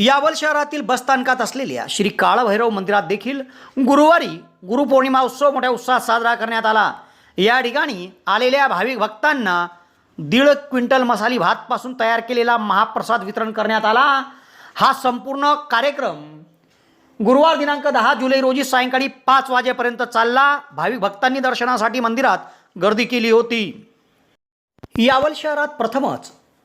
यावल शहरातील बसस्थानकात असलेल्या श्री काळभैरव मंदिरात देखील गुरुवारी गुरुपौर्णिमा उत्सव मोठ्या उत्साहात साजरा करण्यात आला. या ठिकाणी आलेल्या भाविक भक्तांना दीड क्विंटल मसाली भातपासून तयार केलेला महाप्रसाद वितरण करण्यात आला. हा संपूर्ण कार्यक्रम गुरुवार दिनांक दहा जुलै रोजी सायंकाळी पाच वाजेपर्यंत चालला. भाविक भक्तांनी दर्शनासाठी मंदिरात गर्दी केली होती. यावल शहरात प्रथमच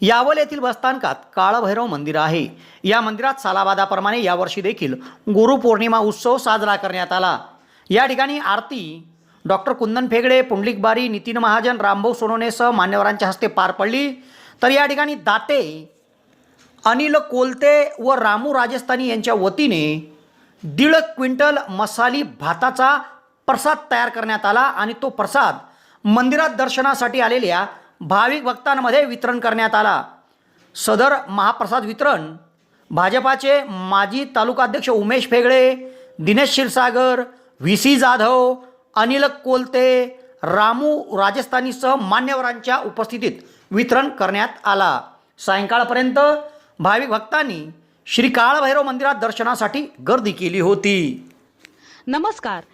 यावल येथील बसस्थानकात काळभैरव मंदिर आहे. या मंदिरात सालाबादाप्रमाणे यावर्षी देखील गुरुपौर्णिमा उत्सव साजरा करण्यात आला. या ठिकाणी आरती डॉक्टर कुंदन फेगडे पुंडलिक बारी नितीन महाजन रामभाऊ सोनवणेसह मान्यवरांच्या हस्ते पार पडली. तर या ठिकाणी दाते अनिल कोलते व रामू राजस्थानी यांच्या वतीने दीड क्विंटल मसाली भाताचा प्रसाद तयार करण्यात आला आणि तो प्रसाद मंदिरात दर्शनासाठी आलेल्या भाविक भक्तांमध्ये वितरण करण्यात आला. सदर महाप्रसाद वितरण भाजपाचे माजी तालुकाध्यक्ष उमेश फेगडे दिनेश क्षीरसागर व्ही सी जाधव अनिल कोलते रामू राजस्थानीसह मान्यवरांच्या उपस्थितीत वितरण करण्यात आला. सायंकाळपर्यंत भाविक भक्तांनी श्री काळभैरव मंदिरात दर्शनासाठी गर्दी केली होती. नमस्कार.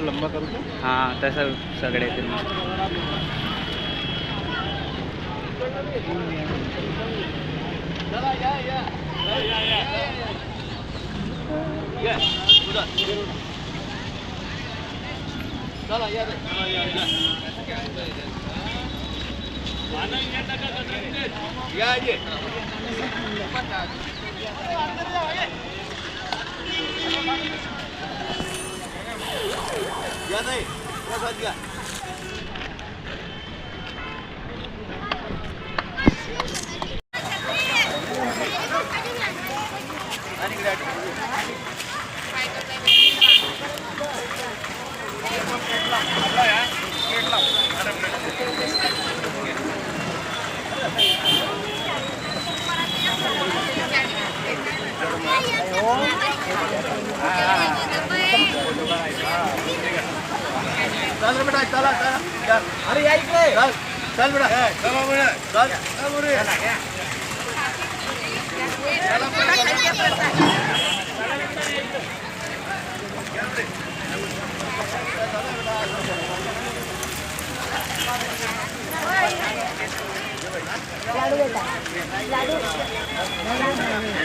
असं लंबा करू का? हां तसं सगळे ते या नाही प्रसाद चल बेटा चला चला अरे या इकडे चल चल बेटा। चला बेटा चल। चल मुरे गाडी इथं बघा